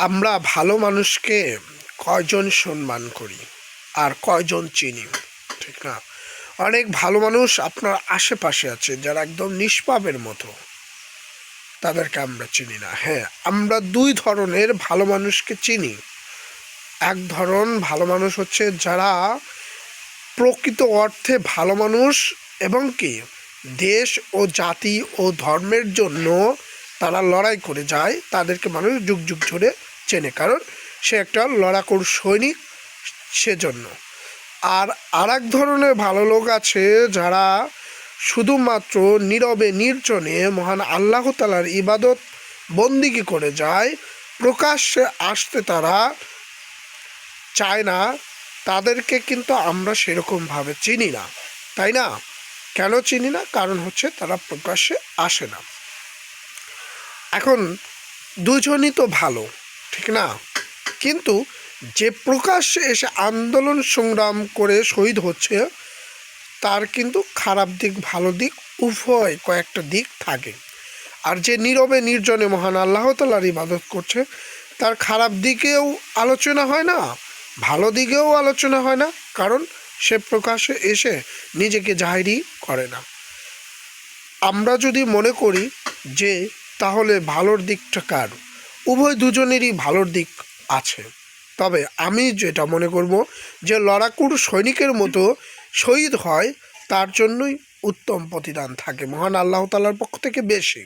আমরা ভালো মানুষকে কয়জন সম্মান করি আর কয়জন চিনি? ঠিক না? অনেক ভালো মানুষ আপনার আশেপাশে আছে যারা একদম নিষ্পাপের মতো। তাদেরকে আমরা চিনি না। হ্যাঁ আমরা দুই ধরনের ভালো মানুষকে চিনি। এক ধরন ভালো মানুষ হচ্ছে যারা প্রকৃত অর্থে ভালো মানুষ এবং কি দেশ ও জাতি ও ধর্মের জন্য তারা লড়াই করে যায়, তাদেরকে মানুষ যুগ যুগ ধরে চেনে, কারণ সে একটা লড়াকুর সৈনিক সেজন্য। আর আর এক ধরনের ভালো লোক আছে যারা শুধুমাত্র নীরবে নির্জনে মহান আল্লাহ তালার ইবাদত বন্দিগি করে যায়। প্রকাশ্যে আসতে তারা চায় না, তাদেরকে কিন্তু আমরা সেরকমভাবে চিনি না। তাই না? কেন চিনি না? কারণ হচ্ছে তারা প্রকাশ্যে আসে না। এখন দুজনই তো ভালো। ঠিক না। কিন্তু যে প্রকাশ্যে এসে আন্দোলন সংগ্রাম করে শহীদ হচ্ছে, তার কিন্তু খারাপ দিক, ভালো দিক উভয় কয়েকটা দিক থাকে। আর যে নীরবে, নির্জনে মহান আল্লাহ তালার ইবাদত করছে, তার খারাপ দিকেও আলোচনা হয় না, ভালো দিকেও আলোচনা হয় না, কারণ সে প্রকাশ্যে এসে নিজেকে জাহিরি করে না। আমরা যদি মনে করি যে তাহলে ভালোর দিকটা কার? উভয় দুজনেরই ভালোর দিক আছে। তবে আমি যেটা মনে করব যে লড়াকুর সৈনিকের মতো শহীদ হয়, তার জন্যই উত্তম প্রতিদান থাকে। মহান আল্লাহ তালার পক্ষ থেকে বেশি।